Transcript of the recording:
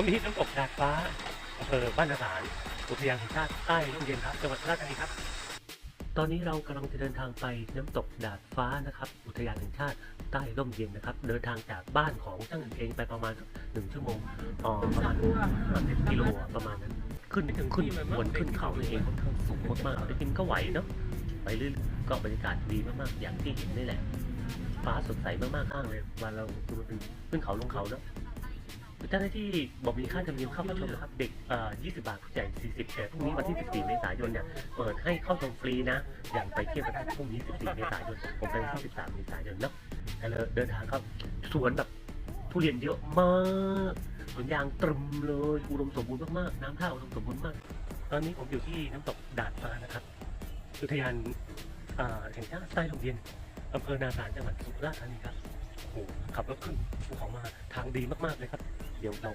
ผมที่น้ำตกดาดฟ้าอำเภอบ้านนาสารอุทยานแห่งชาติใต้ร่มเย็นครับจังหวัดราษฎร์ธานีครับ ตอนนี้เรากำลังจะเดินทางไปน้ำตกดาดฟ้านะครับ อุทยานแห่งชาติใต้ร่มเย็นนะครับ เดินทางจากบ้านของช่างอื่นเองไปประมาณหนึ่งชั่วโมงต่อประมาณสิบกิโลประมาณนั้น ขึ้นขึ้นขึ้นวนขึ้นเขาเลยเองค่อนข้างสูงมากๆแต่จริงๆก็ไหวเนาะไปเรื่อยๆก็บรรยากาศดีมากๆอย่างที่เห็นนี่แหละ ฟ้าสดใสมากๆข้างเลยวันเราขึ้นเขาลงเขาเนาะ เจ้าหน้าที่บอกมีค่าธรรมเนียมเข้าชมนะครับเด็กเอ่อ20 บาทผู้ใหญ่ 40แต่พรุ่งนี้วันที่ 14 เมษายนเนี่ยเปิดให้เข้าชมฟรีนะ อย่างไปเที่ยวกันได้พรุ่งนี้ 14 เมษายนผมไปวันที่ 13 เมษายนเนาะแต่เราเดินทางครับสวนแบบทุเรียนเยอะมากสวนยางตรึมเลยอุดมสมบูรณ์มากๆน้ำท่าอุดมสมบูรณ์มาก ตอนนี้ผมอยู่ที่น้ำตกดาดฟ้านะครับอุทยานแห่งชาติใต้ลมเย็นอำเภอนาสารจังหวัดสุราษฎร์ธานีครับโอ้โหขับรถขึ้นภูเขามาทางดีมากๆเลยครับ điều đầu không?